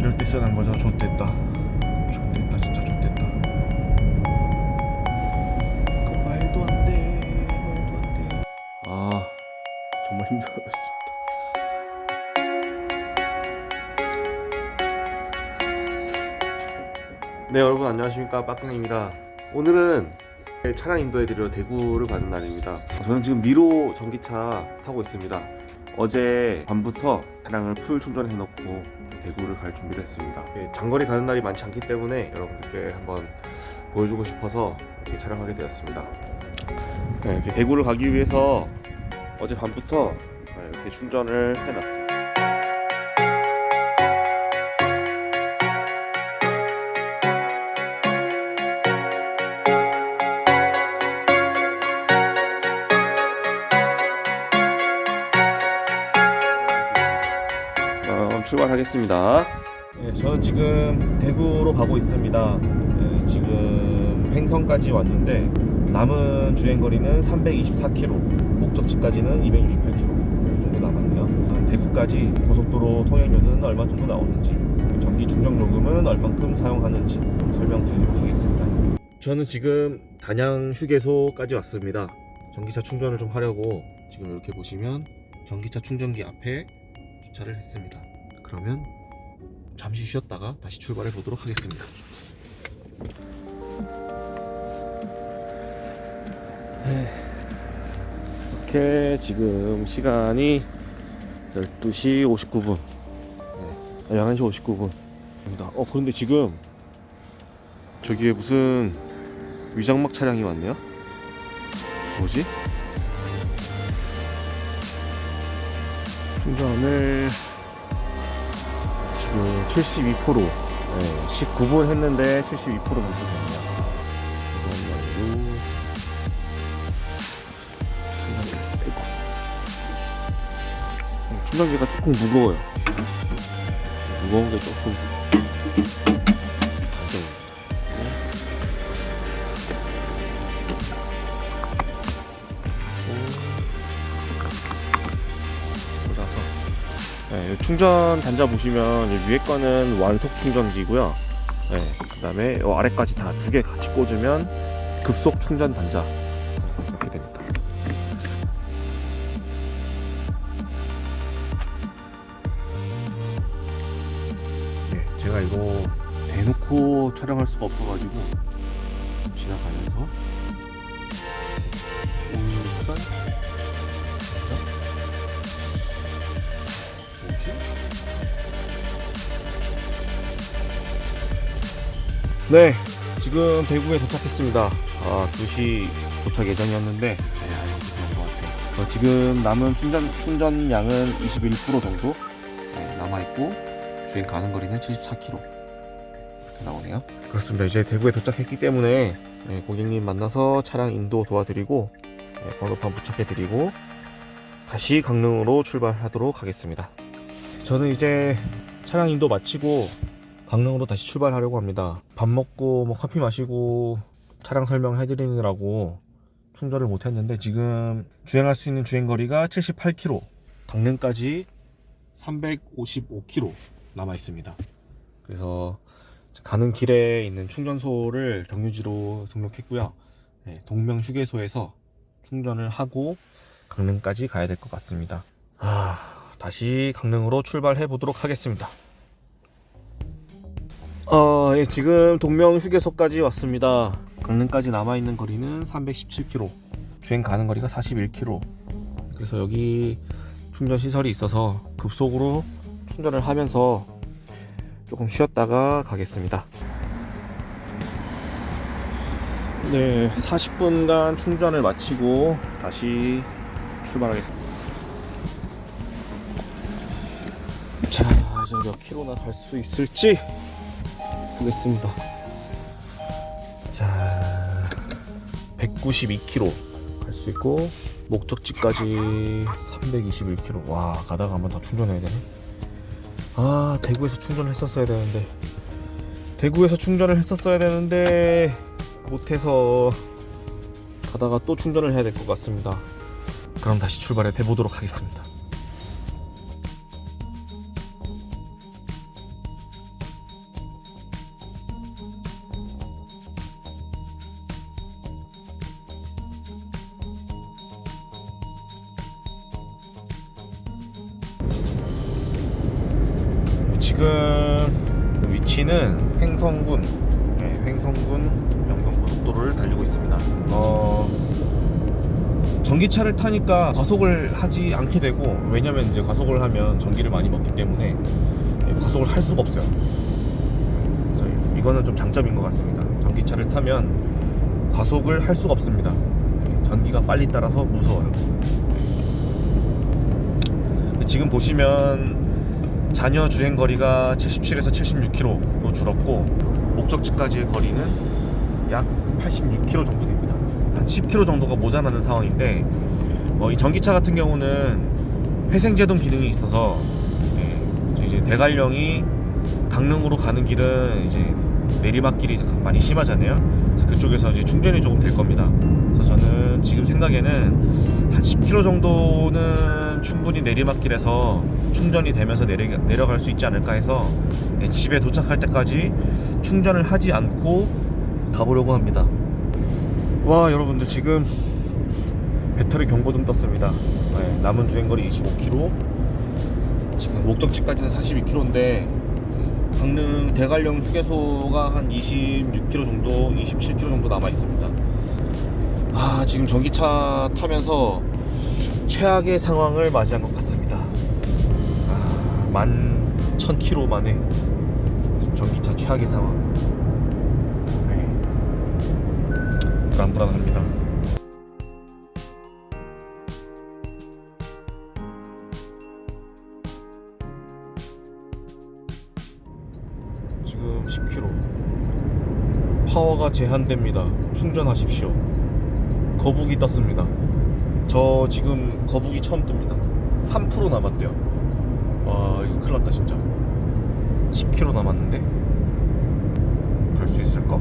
이럴 때 쓰는 거죠. 좆됐다. 좆됐다. 진짜 좆됐다. 그 말도 안 돼. 말도 안 돼. 아 정말 힘들었습니다. 네 여러분 안녕하십니까 빠꾸입니다. 오늘은 차량 인도해드리러 대구를 가는 날입니다. 저는 지금 미로 전기차 타고 있습니다. 어제 밤부터 차량을 풀 충전해 놓고 대구를 갈 준비를 했습니다. 예, 장거리 가는 날이 많지 않기 때문에 여러분들께 한번 보여주고 싶어서 이렇게 촬영하게 되었습니다. 네, 이렇게 대구를 가기 위해서 어제 밤부터 네, 이렇게 충전을 해놨습니다. 출발하겠습니다. 네, 저는 지금 대구로 가고 있습니다. 네, 지금 횡성까지 왔는데 남은 주행 거리는 324km, 목적지까지는 268km 이 정도 남았네요. 대구까지 고속도로 통행료는 얼마 정도 나오는지, 전기 충전 요금은 얼만큼 사용하는지 설명드리도록 하겠습니다. 저는 지금 단양 휴게소까지 왔습니다. 전기차 충전을 좀 하려고 지금 이렇게 보시면 전기차 충전기 앞에 주차를 했습니다. 그러면 잠시 쉬었다가 다시 출발해 보도록 하겠습니다. 네. 이렇게 지금 시간이 12시 59분. 네. 11시 59분 입니다. 어, 그런데 지금 저기에 무슨 위장막 차량이 왔네요? 뭐지? 충전을 지금 72% 네, 19분 했는데 72% 정도 됐네요. 이걸로 충전기를 빼고 어, 충전기가 조금 무거워요. 무거운 게 조금 네, 이 충전 단자 보시면 이 위에 거는 완속 충전기고요. 네, 그다음에 이 아래까지 다 두 개 같이 꽂으면 급속 충전 단자 이렇게 됩니다. 네, 제가 이거 대놓고 촬영할 수가 없어가지고 지나가면서 울산 네, 지금 대구에 도착했습니다. 아, 2시 도착 예정이었는데, 네, 그런 것 같아요. 어, 지금 남은 충전, 충전량은 21% 정도 네, 남아있고, 주행 가는 거리는 74km. 이렇게 나오네요. 그렇습니다. 이제 대구에 도착했기 때문에, 네, 고객님 만나서 차량 인도 도와드리고, 네, 번호판 부착해드리고, 다시 강릉으로 출발하도록 하겠습니다. 저는 이제 차량 인도 마치고 강릉으로 다시 출발하려고 합니다. 밥 먹고 뭐 커피 마시고 차량 설명해드리느라고 충전을 못했는데 지금 주행할 수 있는 주행 거리가 78km, 강릉까지 355km 남아 있습니다. 그래서 가는 길에 있는 충전소를 경유지로 등록했고요. 네, 동명 휴게소에서 충전을 하고 강릉까지 가야 될 것 같습니다. 아, 다시 강릉으로 출발해 보도록 하겠습니다. 어, 예, 지금 동명 휴게소까지 왔습니다. 강릉까지 남아 있는 거리는 317km. 주행 가는 거리가 41km. 그래서 여기 충전 시설이 있어서 급속으로 충전을 하면서 조금 쉬었다가 가겠습니다. 네, 40분간 충전을 마치고 다시 출발하겠습니다. 자, 이제 몇 킬로나 갈 수 있을지 보겠습니다. 자, 192km 갈 수 있고 목적지까지 321km. 와, 가다가 한번 더 충전해야 되네. 아, 대구에서 충전을 했었어야 되는데. 대구에서 충전을 했었어야 되는데 못해서 가다가 또 충전을 해야 될 것 같습니다. 그럼 다시 출발해 보도록 하겠습니다. 전기차를 타니까 과속을 하지 않게 되고 왜냐면 이제 과속을 하면 전기를 많이 먹기 때문에 예, 과속을 할 수가 없어요. 그래서 이거는 좀 장점인 것 같습니다. 전기차를 타면 과속을 할 수가 없습니다. 예, 전기가 빨리 따라서 무서워요. 예. 지금 보시면 잔여 주행 거리가 77에서 76km로 줄었고 목적지까지의 거리는 약 86km 정도 됩니다. 한 10km 정도가 모자라는 상황인데 어, 이 전기차 같은 경우는 회생제동 기능이 있어서 예, 이제 대관령이 강릉으로 가는 길은 이제 내리막길이 많이 심하잖아요. 그래서 그쪽에서 이제 충전이 조금 될 겁니다. 그래서 저는 지금 생각에는 한 10km 정도는 충분히 내리막길에서 충전이 되면서 내려, 내려갈 수 있지 않을까 해서 예, 집에 도착할 때까지 충전을 하지 않고 가보려고 합니다. 와 여러분들 지금 배터리 경고등 떴습니다. 네, 남은 주행거리 25km. 지금 목적지까지는 42km인데 강릉 대관령 휴게소가 한 26km 정도, 27km 정도 남아 있습니다. 아 지금 전기차 타면서 최악의 상황을 맞이한 것 같습니다. 아, 만 1000km 만에 전기차 최악의 상황. 불안불안합니다. 지금 10km. 파워가 제한됩니다. 충전하십시오. 거북이 떴습니다. 저 지금 거북이 처음 뜹니다. 3% 남았대요. 와 이거 큰일 났다 진짜. 10km 남았는데 갈 수 있을까?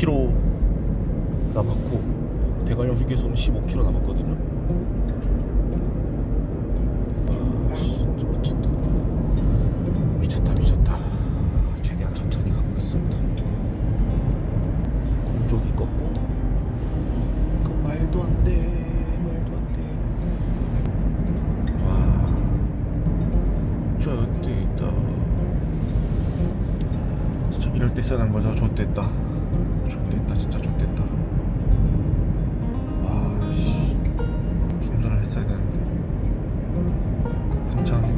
6km 남았고 대관령 휴게소는 15km 남았거든요. 아, 진짜 미쳤다. 미쳤다 미쳤다. 최대한 천천히 가보겠습니다. 공족이 꺾고 그 말도 안 돼. 말도 안 돼. 와. 저때 있다. 이럴 때 쓰는 거죠. 좆됐다.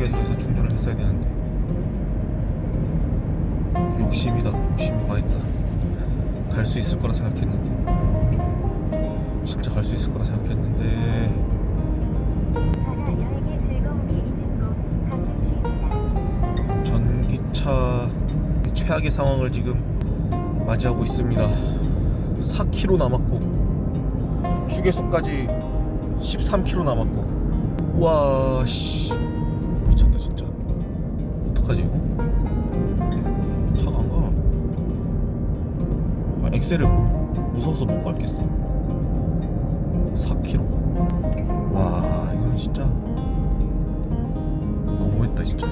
휴게소에서 충전을 했어야 되는데. 욕심이다. 욕심이 과했다. 갈 수 있을 거라 생각했는데. 진짜 갈 수 있을 거라 생각했는데. 전기차 최악의 상황을 지금 맞이하고 있습니다. 4km 남았고 휴게소까지 13km 남았고 와 씨. 미쳤다 진짜. 어떡하지 이거? 차가 안 가. 아, 엑셀을 무서워서 못 밟겠어. 4km. 와 이건 진짜 너무했다 진짜.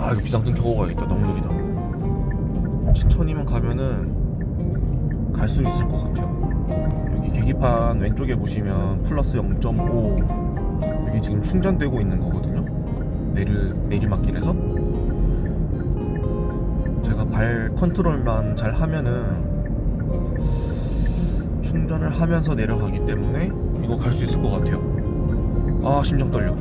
아 이거 비상등 켜고 가야겠다 너무 느리다 천천히만 가면은 갈 수는 있을 것 같아요 여기 계기판 왼쪽에 보시면 플러스 0.5 여기 지금 충전되고 있는 거거든요 내리, 내리막길에서 제가 발 컨트롤만 잘 하면은 충전을 하면서 내려가기 때문에 이거 갈 수 있을 것 같아요 아 심장 떨려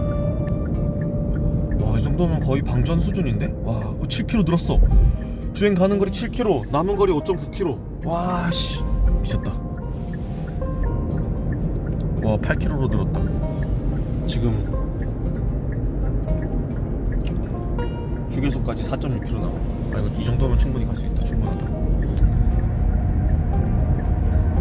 와, 이 정도면 거의 방전 수준인데? 와, 7km 늘었어. 주행 가는 거리 7km, 남은 거리 5.9km. 와, 씨. 미쳤다. 와, 8km로 늘었다. 지금 휴게소까지 4.6km 남아. 아, 이거 이 정도면 충분히 갈 수 있다. 충분하다.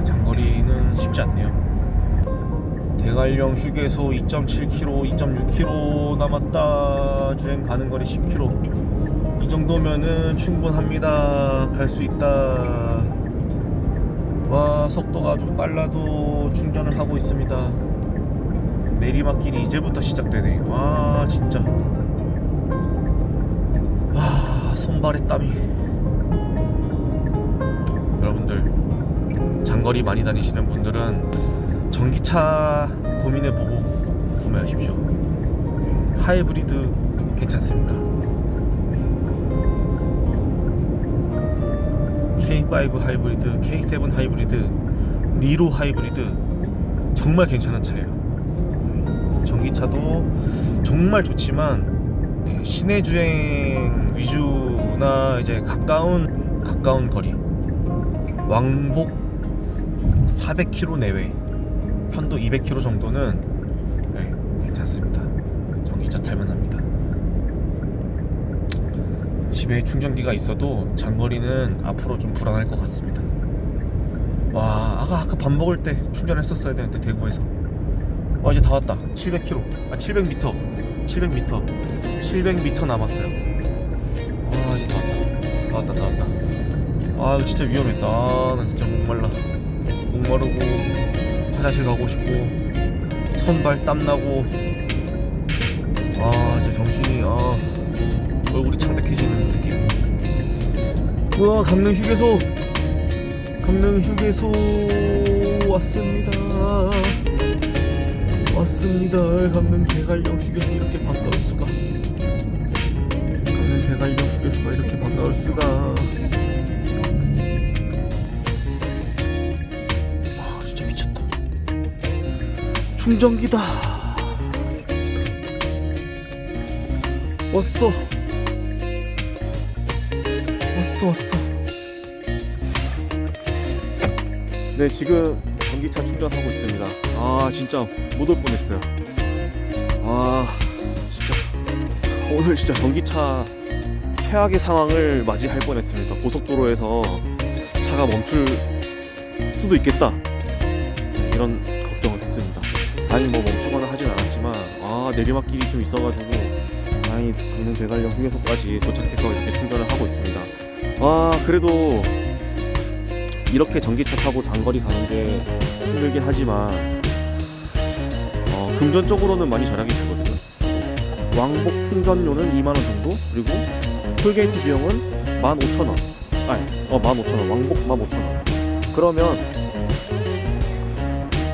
장거리는 쉽지 않네요. 대관령 휴게소 2.7km, 2.6km 남았다. 주행 가는 거리 10km. 이 정도면은 충분합니다. 갈 수 있다. 와, 속도가 좀 빨라도 충전을 하고 있습니다. 내리막길이 이제부터 시작되네. 와, 진짜. 와, 손발에 땀이. 여러분들, 장거리 많이 다니시는 분들은 전기차 고민해보고 구매하십시오. 하이브리드 괜찮습니다. K5 하이브리드, K7 하이브리드, 니로 하이브리드 정말 괜찮은 차예요. 음, 전기차도 정말 좋지만 네, 시내 주행 위주나 이제 가까운 가까운 거리 왕복 400km 내외 편도 200km 정도는 네, 괜찮습니다. 전기차 탈만합니다. 집에 충전기가 있어도 장거리는 앞으로 좀 불안할 것 같습니다. 와, 아까 아까 밥 먹을 때 충전했었어야 되는데 대구에서. 와 이제 다 왔다. 700km. 아 700m. 700m. 700m 남았어요. 아 이제 다 왔다. 다 왔다. 다 왔다. 아 진짜 위험했다. 아, 나 진짜 목말라. 목마르고 화장실 가고 싶고 손발 땀 나고. 아 이제 정신이 아 얼굴이 창백해지는 느낌. 우와 강릉 휴게소. 강릉 휴게소 왔습니다. 왔습니다. 강릉 대관령 휴게소 이렇게 반가울 수가. 강릉 대관령 휴게소가 이렇게 반가울 수가. 와 진짜 미쳤다. 충전기다. 왔어. 왔어 왔어. 네 지금 전기차 충전하고 있습니다. 아 진짜 못 올 뻔했어요. 아 진짜 오늘 진짜 전기차 최악의 상황을 맞이할 뻔했습니다. 고속도로에서 차가 멈출 수도 있겠다 이런 걱정을 했습니다. 다행히 뭐 멈추거나 하진 않았지만 아 내리막길이 좀 있어가지고 다행히 강릉 대관령 휴게소까지 도착해서 이렇게 충전을 하고 있습니다. 아 그래도 이렇게 전기차 타고 장거리 가는 게 힘들긴 하지만 어, 금전적으로는 많이 절약이 되거든요. 왕복 충전료는 2만 원 정도 그리고 톨게이트 비용은 15,000원. 아니, 어 15,000원. 왕복 15,000원. 그러면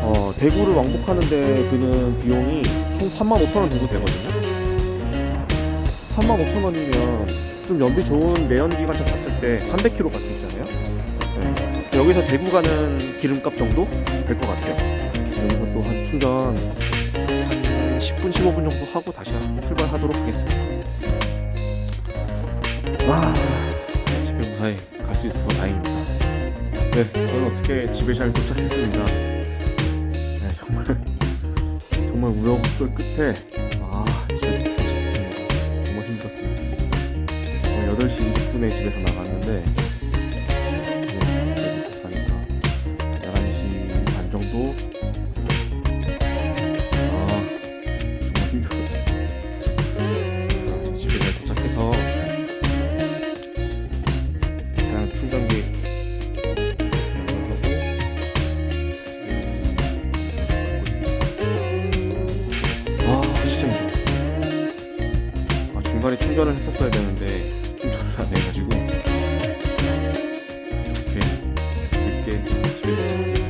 어, 대구를 왕복하는데 드는 비용이 총 35,000원 정도 되거든요. 35,000원이면 좀 연비 좋은 내연기관차 탔을 때 300km 갈 수 있잖아요. 네. 여기서 대구 가는 기름값 정도 될 것 같아요. 여기서 또 한 충전 한 10분, 15분 정도 하고 다시 출발하도록 하겠습니다. 와, 집에 무사히 갈 수 있어서 다행입니다. 네, 저는 어떻게 집에 잘 도착했습니다. 네, 정말 정말 우여곡절 끝에 아 집에 도착했습니다. 정말 힘들었습니다. 오늘 8시 20분에 집에서 나갔는데 충전을 했었어야 되는데 충전을 안 해가지고. 이렇게 늦게. 집에